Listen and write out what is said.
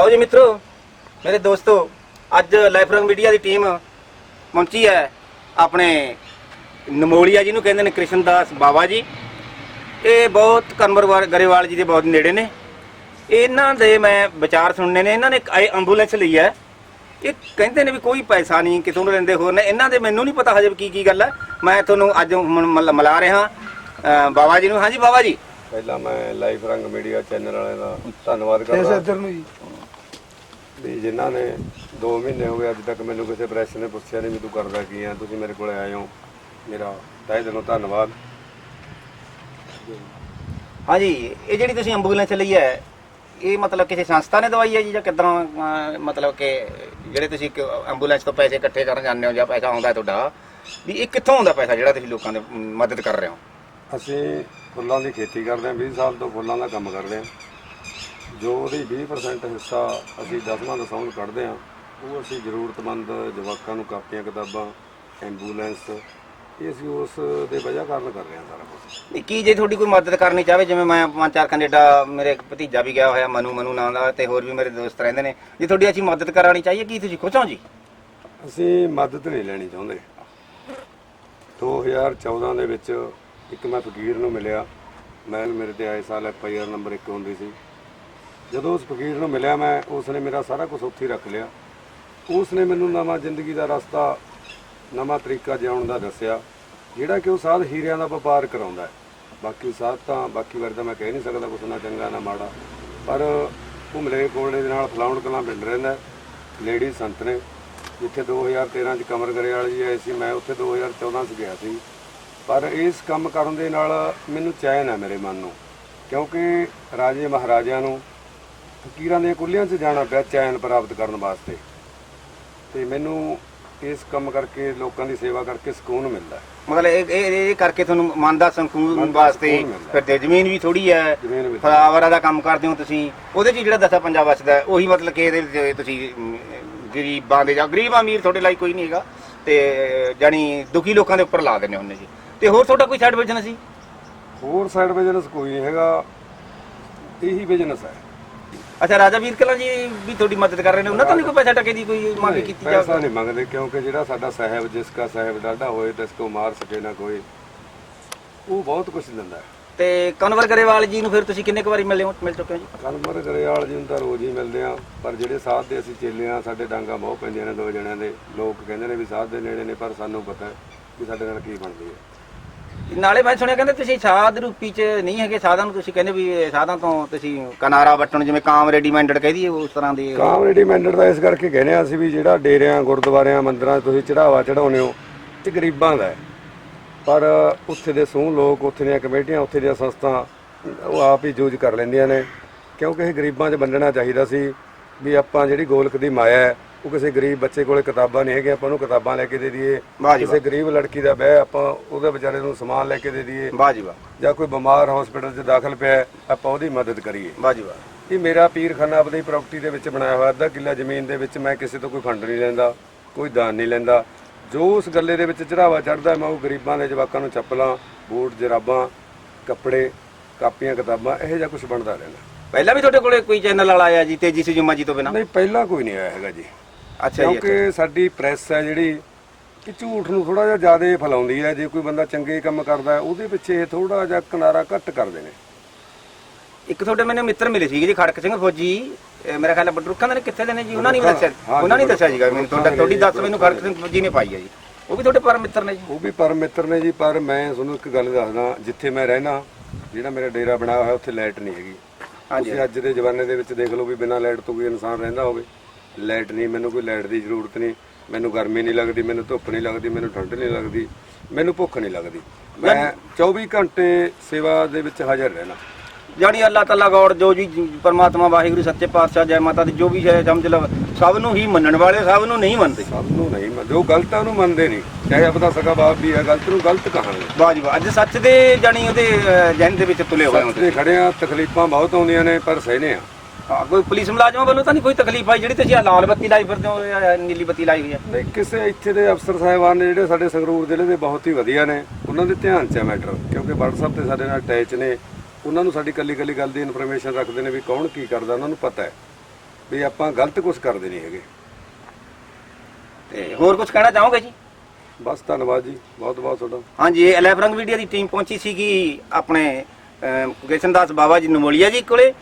ਲਓ ਜੀ ਮਿੱਤਰੋ ਮੇਰੇ ਦੋਸਤੋ ਅੱਜ ਲਾਈਫ ਰੰਗ ਮੀਡੀਆ ਦੀ ਟੀਮ ਪਹੁੰਚੀ ਹੈ ਆਪਣੇ ਨਮੋਲੀਆ ਜੀ ਨੂੰ ਕਹਿੰਦੇ ਨੇ ਕ੍ਰਿਸ਼ਨ ਦਾਸ ਬਾਬਾ ਜੀ। ਇਹ ਬਹੁਤ ਕਨਵਰ ਗਰੇਵਾਲ ਜੀ ਦੇ ਬਹੁਤ ਨੇੜੇ ਨੇ। ਇਹਨਾਂ ਦੇ ਮੈਂ ਵਿਚਾਰ ਸੁਣਨੇ ਨੇ ਇਹਨਾਂ ਨੇ ਇੱਕ ਐਂਬੂਲੈਂਸ ਲਈ ਹੈ। ਇਹ ਕਹਿੰਦੇ ਨੇ ਵੀ ਕੋਈ ਪੈਸਾ ਨਹੀਂ ਕਿਥੋਂ ਨੂੰ ਲੈਂਦੇ ਹੋਰ ਨੇ। ਇਹਨਾਂ ਦੇ ਮੈਨੂੰ ਨਹੀਂ ਪਤਾ ਹਜੇ ਵੀ ਕੀ ਕੀ ਗੱਲ ਹੈ। ਮੈਂ ਤੁਹਾਨੂੰ ਅੱਜ ਹੁਣ ਮਲ- ਰਿਹਾ। ਬਾਬਾ ਜੀ ਨੂੰ। ਹਾਂਜੀ ਬਾਬਾ ਜੀ। ਪਹਿਲਾਂ ਮੈਂ ਲਾਈਫ ਰੰਗ ਮੀਡੀਆ ਚੈਨਲ ਵਾਲਿਆਂ ਦਾ ਧੰਨਵਾਦ ਕਰਦਾ। ਇੱਧਰ ਨੂੰ ਜੀ। ਵੀ ਜਿਨ੍ਹਾਂ ਨੇ 2 ਮਹੀਨੇ ਹੋ ਗਏ ਅੱਜ ਤੱਕ ਮੈਨੂੰ ਕਿਸੇ ਪ੍ਰੈਸ ਨੇ ਪੁੱਛਿਆ ਨਹੀਂ ਵੀ ਤੂੰ ਕਰਦਾ ਕੀ ਆ ਤੁਸੀਂ ਮੇਰੇ ਕੋਲੇ ਆਏ ਹੋ। ਮੇਰਾ ਤਹਿ ਦਿਲੋਂ ਧੰਨਵਾਦ। ਹਾਂਜੀ ਇਹ ਜਿਹੜੀ ਤੁਸੀਂ ਐਂਬੂਲੈਂਸ ਲਈ ਹੈ ਇਹ ਮਤਲਬ ਕਿਸੇ ਸੰਸਥਾ ਨੇ ਦਵਾਈ ਹੈ ਜੀ ਜਾਂ ਕਿਦਾਂ ਮਤਲਬ ਕਿ ਜਿਹੜੇ ਤੁਸੀਂ ਐਂਬੂਲੈਂਸ ਤੋਂ ਪੈਸੇ ਇਕੱਠੇ ਕਰਨ ਜਾਂਦੇ ਹੋ ਜਾਂ ਪੈਸਾ ਆਉਂਦਾ ਤੁਹਾਡਾ ਵੀ ਇਹ ਕਿੱਥੋਂ ਆਉਂਦਾ ਪੈਸਾ ਜਿਹੜਾ ਤੁਸੀਂ ਲੋਕਾਂ ਦੇ ਮਦਦ ਕਰ ਰਹੇ ਹੋ? ਅਸੀਂ ਫੁੱਲਾਂ ਦੀ ਖੇਤੀ ਕਰਦੇ ਹਾਂ 20 ਸਾਲ ਤੋਂ ਫੁੱਲਾਂ ਦਾ ਕੰਮ ਕਰਦੇ ਹਾਂ। ਜੋ ਉਹਦੀ 20% ਹਿੱਸਾ ਅਸੀਂ ਦਸਵਾਂ ਦਸਾਂ ਨੂੰ ਕੱਢਦੇ ਹਾਂ ਉਹ ਅਸੀਂ ਜ਼ਰੂਰਤਮੰਦ ਜਵਾਕਾਂ ਨੂੰ ਕਾਪੀਆਂ ਕਿਤਾਬਾਂ ਐਂਬੂਲੈਂਸ ਇਹ ਅਸੀਂ ਉਸ ਦੇ ਵਜ੍ਹਾ ਕਾਰਨ ਕਰ ਰਹੇ ਹਾਂ ਸਾਰਾ ਕੁਝ ਵੀ ਕੀ ਜੇ ਤੁਹਾਡੀ ਕੋਈ ਮਦਦ ਕਰਨੀ ਚਾਹਵੇ ਜਿਵੇਂ ਮੈਂ ਪੰਜ ਚਾਰ ਕੈਨੇਡਾ ਮੇਰੇ ਇੱਕ ਭਤੀਜਾ ਵੀ ਗਿਆ ਹੋਇਆ ਮਨੂ ਮਨੂ ਨਾਂ ਦਾ ਤੇ ਹੋਰ ਵੀ ਮੇਰੇ ਦੋਸਤ ਰਹਿੰਦੇ ਨੇ ਜੇ ਤੁਹਾਡੀ ਅਸੀਂ ਮਦਦ ਕਰਾਣੀ ਚਾਹੀਏ ਕੀ ਤੁਸੀਂ ਖੁਸ਼ ਹੋ ਜੀ? ਅਸੀਂ ਮਦਦ ਨਹੀਂ ਲੈਣੀ ਚਾਹੁੰਦੇ। 2014 ਦੇ ਵਿੱਚ ਇੱਕ ਮੈਂ ਫਕੀਰ ਨੂੰ ਮਿਲਿਆ। ਮੈਂ ਮੇਰੇ ਤੇ ਆਏ ਸਾਲ ਐਫ ਆਈ ਆਰ ਨੰਬਰ 1 ਹੁੰਦੀ ਸੀ। ਜਦੋਂ ਉਸ ਫਕੀਰ ਨੂੰ ਮਿਲਿਆ ਮੈਂ ਉਸ ਨੇ ਮੇਰਾ ਸਾਰਾ ਕੁਝ ਉੱਥੇ ਹੀ ਰੱਖ ਲਿਆ। ਉਸ ਨੇ ਮੈਨੂੰ ਨਵਾਂ ਜ਼ਿੰਦਗੀ ਦਾ ਰਸਤਾ, ਨਵਾਂ ਤਰੀਕਾ ਜਿਉਣ ਦਾ ਦੱਸਿਆ, ਜਿਹੜਾ ਕਿ ਉਹ ਸਾਧ ਹੀਰਿਆਂ ਦਾ ਵਪਾਰ ਕਰਾਉਂਦਾ ਹੈ। ਬਾਕੀ ਸਾਧ ਤਾਂ, ਬਾਕੀ ਵਾਰ ਤਾਂ ਮੈਂ ਕਹਿ ਨਹੀਂ ਸਕਦਾ ਕੁਛ ਨਾ ਚੰਗਾ ਨਾ ਮਾੜਾ, ਪਰ ਉਹ ਮਲੇ ਕੋਲੇ ਦੇ ਨਾਲ ਫਲਾਉਣ ਕਲਾਂ ਪਿੰਡ ਰਹਿੰਦਾ ਲੇਡੀ ਸੰਤ ਨੇ, ਜਿੱਥੇ 2013 ਚ ਕਮਰ ਗਰੇ ਵਾਲੀ ਜੀ ਆਏ ਸੀ, ਮੈਂ ਉੱਥੇ 2014 ਚ ਗਿਆ ਸੀ। ਪਰ ਇਸ ਕੰਮ ਕਰਨ ਦੇ ਨਾਲ ਮੈਨੂੰ ਚੈਨ ਹੈ ਮੇਰੇ ਮਨ ਨੂੰ, ਕਿਉਂਕਿ ਰਾਜੇ ਮਹਾਰਾਜਿਆਂ ਨੂੰ ਫਕੀਰਾਂ ਦੇ ਕੁੱਲਿਆਂ 'ਚ ਜਾਣਾ ਪਿਆ ਚੈਨ ਪ੍ਰਾਪਤ ਕਰਨ ਵਾਸਤੇ। ਤੇ ਮੈਨੂੰ ਇਸ ਕੰਮ ਕਰਕੇ ਲੋਕਾਂ ਦੀ ਸੇਵਾ ਕਰਕੇ ਸਕੂਨ ਮਿਲਦਾ ਹੈ। ਮਤਲਬ ਇਹ ਇਹ ਇਹ ਕਰਕੇ ਤੁਹਾਨੂੰ ਮਨ ਦਾ ਸੰਕੂਨ ਵਾਸਤੇ ਸਕੂਨ ਮਿਲਦਾ। ਫਿਰ ਤੇ ਜ਼ਮੀਨ ਵੀ ਥੋੜੀ ਹੈ ਜ਼ਮੀਨ ਫਲਾਵਰਾਂ ਦਾ ਕੰਮ ਕਰਦੇ ਹੋ ਤੁਸੀਂ। ਉਹਦੇ 'ਚ ਜਿਹੜਾ ਦਸਾ ਪੰਜਾ ਬਚਦਾ ਹੈ, ਉਹੀ ਮਤਲਬ ਕਿ ਇਹਦੇ ਵਿੱਚ ਤੁਸੀਂ ਅਮ, ਗਰੀਬਾਂ ਦੇ ਜਾਂ ਗਰੀਬ ਅਮੀਰ ਤੁਹਾਡੇ ਲਈ ਕੋਈ ਨਹੀਂ ਹੈਗਾ। ਤੇ ਜਾਨੀ ਦੁਖੀ ਲੋਕਾਂ ਦੇ ਉੱਪਰ ਲਾ ਦਿੰਦੇ ਹੁੰਦੇ ਜੀ। ਤੇ ਹੋਰ ਤੁਹਾਡਾ ਕੋਈ ਸਾਈਡ ਬਿਜ਼ਨਸ ਸੀ ਹੋਰ ਸਾਈਡ ਬਿਜ਼ਨਸ ਕੋਈ ਨਹੀਂ ਹੈਗਾ। ਇਹੀ ਬਿਜ਼ਨਸ ਹੈ। ਅੱਛਾ ਰਾਜਾ ਵੀਰ ਕਲਾਂ ਜੀ ਵੀ ਤੁਹਾਡੀ ਮਦਦ ਕਰ ਰਹੇ ਨੇ ਉਹਨਾਂ ਤੋਂ ਨਹੀਂ ਕੋਈ ਪੈਸਾ ਟਕੇ ਦੀ ਕੋਈ ਮੰਗ ਕੀਤੀ ਪੈਸਾ ਜਾਵੇ? ਨਹੀਂ ਮੰਗਦੇ ਕਿਉਂਕਿ ਜਿਹੜਾ ਸਾਡਾ ਸਾਹਿਬ ਜਿਸ ਕਾ ਸਾਹਿਬ ਡਾਢਾ ਹੋਏ ਤਿਸ ਕੋ ਮਾਰ ਸਕੇ ਨਾ ਕੋਈ ਉਹ ਬਹੁਤ ਕੁਝ ਦਿੰਦਾ ਹੈ। ਤੇ ਕਨਵਰ ਗਰੇਵਾਲ ਜੀ ਨੂੰ ਫਿਰ ਤੁਸੀਂ ਕਿੰਨੇ ਕੁ ਵਾਰੀ ਮਿਲੇ ਹੋ ਮਿਲ ਚੁੱਕੇ ਹੋ ਜੀ? ਕਲਮਰ ਗਰੇਵਾਲ ਜੀ ਨੂੰ ਤਾਂ ਰੋਜ਼ ਹੀ ਮਿਲਦੇ ਆ ਪਰ ਜਿਹੜੇ ਸਾਧ ਦੇ ਅਸੀਂ ਚੇਲੇ ਆ ਸਾਡੇ ਡਾਂਗਾ ਬਹੁਤ ਪੈਂਦੀਆਂ ਨੇ ਦੋ ਜਣਿਆਂ ਦੇ ਲੋਕ ਕਹਿੰਦੇ ਨੇ ਵੀ ਸਾਧ ਦੇ ਨੇੜੇ ਨੇ ਪਰ ਸਾਨੂੰ ਪਤਾ ਕਿ ਸਾਡੇ ਨਾਲ ਕੀ ਬਣਦੀ ਹੈ। ਨਾਲੇ ਮੈਂ ਸੁਣਿਆ ਕਹਿੰਦੇ ਤੁਸੀਂ ਸਾਧ ਰੂਪੀ ਚ ਨਹੀਂ ਹੈਗੇ, ਸਾਧਾਂ ਨੂੰ ਤੁਸੀਂ ਕਹਿੰਦੇ ਵੀ ਸਾਧਾਂ ਤੋਂ ਤੁਸੀਂ ਕਿਨਾਰਾ ਵੱਟਣ, ਜਿਵੇਂ ਕਾਮ ਰੈਡੀਮੈਂਟਡ ਕਹਿ ਦਈਏ, ਉਸ ਤਰ੍ਹਾਂ ਦੀ ਕਾਮ ਰੈਡੀਮੈਂਟਡ ਦਾ ਇਸ ਕਰਕੇ ਕਹਿੰਦੇ ਆ ਅਸੀਂ ਵੀ ਜਿਹੜਾ ਡੇਰਿਆਂ, ਗੁਰਦੁਆਰਿਆਂ, ਮੰਦਰਾਂ 'ਚ ਤੁਸੀਂ ਚੜਾਵਾ ਚੜਾਉਨੇ ਹੋ, ਇਹ ਗਰੀਬਾਂ ਦਾ ਹੈ। ਪਰ ਉੱਥੇ ਦੇ ਸੂਹ ਲੋਕ, ਉੱਥੇ ਦੀਆਂ ਕਮੇਟੀਆਂ, ਉੱਥੇ ਦੀਆਂ ਸੰਸਥਾ, ਉਹ ਆਪ ਹੀ ਯੂਜ਼ ਕਰ ਲੈਂਦੀਆਂ ਨੇ। ਕਿਉਂਕਿ ਇਹ ਗਰੀਬਾਂ 'ਚ ਵੰਡਣਾ ਚਾਹੀਦਾ ਸੀ ਵੀ ਆਪਾਂ ਜਿਹੜੀ ਗੋਲਕ ਦੀ ਮਾਇਆ ਹੈ ਉਹ ਕਿਸੇ ਗਰੀਬ ਬੱਚੇ ਕੋਲੇ ਕਿਤਾਬਾਂ ਨਹੀਂ ਹੈਗੀਆਂ ਆਪਾਂ ਉਹਨੂੰ ਕਿਤਾਬਾਂ ਲੈ ਕੇ ਦੇ ਦਈਏ। ਵਾਹ ਜੀ ਕਿਸੇ ਗਰੀਬ ਲੜਕੀ ਦਾ ਵਿਆਹ ਆਪਾਂ ਉਹਦੇ ਵਿਚਾਰੇ ਨੂੰ ਸਮਾਨ ਲੈ ਕੇ ਦੇ ਦਈਏ। ਵਾਹ ਜੀ ਵਾਹ। ਜਾਂ ਕੋਈ ਬਿਮਾਰ ਹਸਪੀਟਲ 'ਚ ਦਾਖਲ ਪਿਆ ਹੈ, ਆਪਾਂ ਉਹਦੀ ਮਦਦ ਕਰੀਏ। ਵਾਹ ਜੀ ਵਾਹ। ਇਹ ਮੇਰਾ ਪੀਰਖਾਨਾ ਆਪਣੀ ਪ੍ਰਾਪਰਟੀ ਦੇ ਵਿੱਚ ਬਣਾਇਆ ਹੋਇਆ ਅੱਧਾ ਕਿੱਲਾ ਜ਼ਮੀਨ ਦੇ ਵਿੱਚ ਮੈਂ ਕਿਸੇ ਤੋਂ ਕੋਈ ਫੰਡ ਨਹੀਂ ਲੈਂਦਾ ਕੋਈ ਦਾਨ ਨਹੀਂ ਲੈਂਦਾ। ਜੋ ਉਸ ਗੱਲੇ ਦੇ ਵਿੱਚ ਚੜਾਵਾ ਚੜਦਾ ਮੈਂ ਉਹ ਗਰੀਬਾਂ ਦੇ ਜਵਾਕਾਂ ਨੂੰ ਚੱਪਲਾਂ ਬੂਟ ਜਰਾਬਾਂ ਕੱਪੜੇ ਕਾਪੀਆਂ ਕਿਤਾਬਾਂ ਇਹੋ ਜਿਹਾ ਕੁਝ ਬਣਦਾ ਰਹਿੰਦਾ। ਪਹਿਲਾਂ ਵੀ ਤੁਹਾਡੇ ਕੋਲੇ ਕੋਈ ਚੈਨਲ ਵਾਲਾ ਆਇਆ ਜੀ ਤੇਜੀ ਸੀ ਜੁਮਾ ਜੀ ਤੋਂ ਬਿਨਾ? ਨਹੀਂ ਪਹਿਲਾਂ ਕੋਈ ਨਹੀਂ ਆਇਆ ਹੈਗਾ ਜੀ। ਅੱਛਾ ਜੀ। ਕਿਉਂਕਿ ਸਾਡੀ ਪ੍ਰੈਸ ਹੈ ਜਿਹੜੀ ਕਿ ਝੂਠ ਨੂੰ ਥੋੜਾ ਜਿਹਾ ਜ਼ਿਆਦਾ ਫੈਲਾਉਂਦੀ ਹੈ। ਜੇ ਕੋਈ ਬੰਦਾ ਚੰਗੇ ਕੰਮ ਕਰਦਾ ਹੈ ਉਹਦੇ ਪਿੱਛੇ ਥੋੜਾ ਜਿਹਾ ਕਿਨਾਰਾ ਘੱਟ ਕਰਦੇ ਨੇ। ਇੱਕ ਤੁਹਾਡੇ ਮੈਨੂੰ ਮਿੱਤਰ ਮਿਲੇ ਸੀਗੇ ਜੀ ਖੜਕ ਸਿੰਘ ਫੌਜੀ। ਇਹ ਮੇਰਾ ਖਿਆਲ ਹੈ ਬਡਰੁੱਖਾਂ ਦੇ ਨੇ ਕਿੱਥੇ ਦੇ ਨੇ ਜੀ? ਉਹਨਾਂ ਨੇ ਵੀ ਦੱਸਿਆ ਉਹਨਾਂ ਨੇ ਦੱਸਿਆ ਸੀਗਾ ਮੈਨੂੰ ਤੁਹਾਡਾ ਤੁਹਾਡੀ ਦੱਸ ਮੈਨੂੰ ਖੜਕ ਸਿੰਘ ਫੌਜੀ ਨੇ ਪਾਈ ਹੈ ਜੀ। ਉਹ ਵੀ ਤੁਹਾਡੇ ਪਰਮ ਮਿੱਤਰ ਨੇ ਜੀ। ਉਹ ਵੀ ਪਰਮ ਮਿੱਤਰ ਨੇ ਜੀ ਪਰ ਮੈਂ ਤੁਹਾਨੂੰ ਇੱਕ ਗੱਲ ਦੱਸਦਾ ਜਿੱਥੇ ਮੈਂ ਰਹਿਣਾ ਜਿਹੜਾ ਮੇਰਾ ਡੇਰਾ ਬਣਾਇਆ ਹੋਇਆ ਉੱਥੇ ਲਾਈਟ ਨਹੀਂ ਹੈਗੀ। ਹਾਂਜੀ। ਅੱਜ ਦੇ ਜ਼ਮਾਨੇ ਦੇ ਵਿੱਚ ਦੇਖ ਲਓ ਵੀ ਬਿਨਾਂ ਲਾਈਟ ਤੋਂ ਕੋਈ ਇਨਸਾਨ ਰਹਿੰਦਾ ਹੋਵੇ। ਲਾਈਟ ਨਹੀਂ ਮੈਨੂੰ ਕੋਈ ਲਾਈਟ ਦੀ ਜ਼ਰੂਰਤ ਨਹੀਂ। ਮੈਨੂੰ ਗਰਮੀ ਨਹੀਂ ਲੱਗਦੀ ਮੈਨੂੰ ਧੁੱਪ ਨਹੀਂ ਲੱਗਦੀ ਮੈਨੂੰ ਠੰਡ ਨਹੀਂ ਲੱਗਦੀ ਮੈਨੂੰ ਭੁੱਖ ਨਹੀਂ ਲੱਗਦੀ। ਮੈਂ 24 ਘੰਟੇ ਸੇਵਾ ਦੇ ਵਿੱਚ ਹਾਜ਼ਰ ਰਹਿਣਾ। ਜਾਣੀ ਅੱਲਾਹ ਤਾਲਾ ਗੌਡ ਜੋ ਜੀ ਪਰਮਾਤਮਾ ਵਾਹਿਗੁਰੂ ਸੱਚੇ ਪਾਤਸ਼ਾਹ ਜੈ ਮਾਤਾ ਦੀ ਜੋ ਵੀ ਹੈ ਸਮਝ ਲਓ ਸਭ ਨੂੰ ਹੀ ਮੰਨਣ ਵਾਲੇ ਸਭ ਨੂੰ ਨਹੀਂ ਮੰਨਦੇ। ਸਭ ਨੂੰ ਨਹੀਂ ਮੰਨ- ਜੋ ਗਲਤ ਹੈ ਉਹਨੂੰ ਮੰਨਦੇ ਨਹੀਂ ਚਾਹੇ ਆਪਣਾ ਸਕਾ ਬਾਪ ਵੀ ਹੈ ਗਲਤ ਨੂੰ ਗਲਤ ਕਹਾਂਗੇ। ਵਾਹ ਜੀ ਵਾਹ ਅੱਜ ਸੱਚ ਦੇ ਜਾਣੀ ਉਹਦੇ ਜਹਿਨ ਦੇ ਵਿੱਚ ਤੁਲੇ ਹੋਏ ਹੋ ਤੇ ਖੜੇ ਆ ਤਕਲੀਫਾਂ ਬਹੁਤ ਆਉਂਦੀਆਂ ਨੇ ਪਰ ਸਹਿਨੇ ਆ। ਹਾਂ, ਕੋਈ ਪੁਲਿਸ ਮੁਲਾਜ਼ਮਾਂ ਵੱਲੋਂ ਤਾਂ ਨਹੀਂ ਕੋਈ ਤਕਲੀਫ ਆਈ ਜਿਹੜੀ ਤੁਸੀਂ ਆਹ ਲਾਲ ਬੱਤੀ ਲਾਈ ਫਿਰਦੇ ਹੋ ਜਾਂ ਨੀਲੀ ਬੱਤੀ ਲਾਈ ਹੋਈ ਹੈ? ਨਹੀਂ ਕਿਸੇ ਇੱਥੇ ਦੇ ਅਫਸਰ ਸਾਹਿਬਾਨ ਨੇ ਜਿਹੜੇ ਸਾਡੇ ਸੰਗਰੂਰ ਜ਼ਿਲ੍ਹੇ ਦੇ ਬਹੁਤ ਹੀ ਵਧੀਆ ਨੇ ਉਹਨਾਂ ਦੇ ਧਿਆਨ 'ਚ ਹੈ ਮੈਟਰ ਕਿਉਂਕਿ WhatsApp ਤੇ ਸਾਡੇ ਨਾਲ ਅਟੈਚ ਨੇ ਉਹਨਾਂ ਨੂੰ ਸਾਡੀ ਕੱਲੀ ਕੱਲੀ ਗੱਲ ਦੀ ਇਨਫੋਰਮੇਸ਼ਨ ਰੱਖਦੇ ਨੇ ਵੀ ਕੌਣ ਕੀ ਕਰਦਾ ਉਹਨਾਂ ਨੂੰ ਪਤਾ ਹੈ ਵੀ ਆਪਾਂ ਗਲਤ ਕੁਝ ਕਰਦੇ ਨਹੀਂ ਹੈਗੇ। ਤੇ ਹੋਰ ਕੁਝ ਕਹਿਣਾ ਚਾਹੋਗੇ ਜੀ? ਬਸ ਧੰਨਵਾਦ ਜੀ ਬਹੁਤ ਬਹੁਤ ਤੁਹਾਡਾ। ਹਾਂਜੀ ਇਹ ਲੈਫ ਰੰਗ ਮੀਡੀਆ ਦੀ ਟੀਮ ਪਹੁੰਚੀ ਸੀਗੀ ਆਪਣੇ ਅਮ, ਕ੍ਰਿਸ਼ਨ ਦਾਸ ਬਾਬਾ ਜੀ ਨਮੋਲੀਆ ਜੀ ਕੋਲੇ